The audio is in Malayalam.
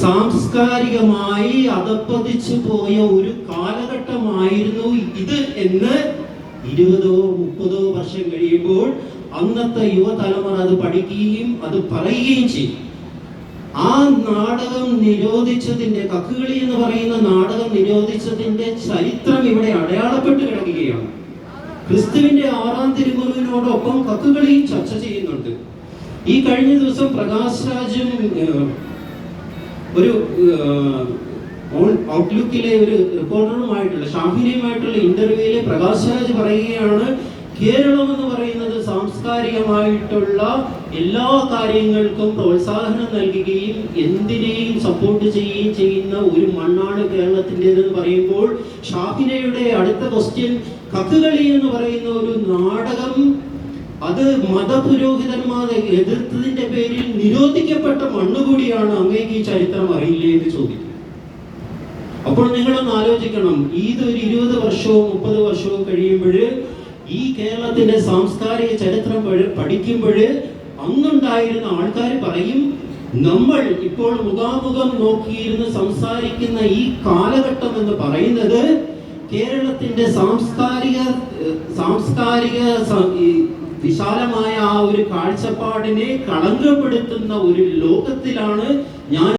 സാംസ്കാരികമായി അതപ്പതിച്ചു പോയ ഒരു കാലഘട്ടമായിരുന്നു ഇത് എന്ന് ഇരുപതോ മുപ്പതോ വർഷം കഴിയുമ്പോൾ അന്നത്തെ യുവതലമുറ അത് പഠിക്കുകയും അത് പറയുകയും ചെയ്യും ആ നാടകം നിരോധിച്ചതിന്റെ കക്കുകളി എന്ന് പറയുന്ന നാടകം നിരോധിച്ചതിന്റെ ചരിത്രം ഇവിടെ അടയാളപ്പെട്ട് കിടക്കുകയാണ്. ക്രിസ്തുവിന്റെ ആറാം തിരുമുറിവിനോടൊപ്പം കക്കുകളിയും ചർച്ച ചെയ്യുന്നുണ്ട്. ഈ കഴിഞ്ഞ ദിവസം പ്രകാശ് രാജും ഒരു ഔട്ട്ലുക്കിലെ ഒരു റിപ്പോർട്ടറുമായിട്ടുള്ള ഷാഫിനിയുമായിട്ടുള്ള ഇന്റർവ്യൂവിൽ പ്രകാശ് രാജ് പറയുകയാണ് കേരളം എന്ന് പറയുന്നത് സാംസ്കാരികമായിട്ടുള്ള എല്ലാ കാര്യങ്ങൾക്കും പ്രോത്സാഹനം നൽകുകയും എന്തിനേയും സപ്പോർട്ട് ചെയ്യുകയും ചെയ്യുന്ന ഒരു മണ്ണാണ് കേരളത്തിന്റെതെന്ന് പറയുമ്പോൾ ഷാഫിനയുടെ അടുത്ത ക്വസ്റ്റ്യൻ കഥകളി എന്ന് പറയുന്ന ഒരു നാടകം അത് മതപുരോഹിതന്മാരെ എതിർത്തതിന്റെ പേരിൽ നിരോധിക്കപ്പെട്ട മണ്ണുകൂടിയാണ് അങ്ങേക്ക് ഈ ചരിത്രം അറിയില്ലേ എന്ന് ചോദിക്കും. അപ്പോൾ നിങ്ങളൊന്ന് ആലോചിക്കണം. ഇതൊരു ഇരുപത് വർഷവും മുപ്പത് വർഷവും കഴിയുമ്പോൾ ഈ കേരളത്തിന്റെ സാംസ്കാരിക ചരിത്രം പഠി- പഠിക്കുമ്പോൾ അന്നുണ്ടായിരുന്ന ആൾക്കാർ പറയും നമ്മൾ ഇപ്പോൾ മുഖാമുഖം നോക്കിയിരുന്ന് സംസാരിക്കുന്ന ഈ കാലഘട്ടം എന്ന് പറയുന്നത് കേരളത്തിന്റെ സാംസ്കാരിക സാംസ്കാരിക വിശാലമായ ആ ഒരു കാഴ്ചപ്പാടിനെ കളങ്കപ്പെടുത്തുന്ന ഒരു ലോകത്തിലാണ് ഞാൻ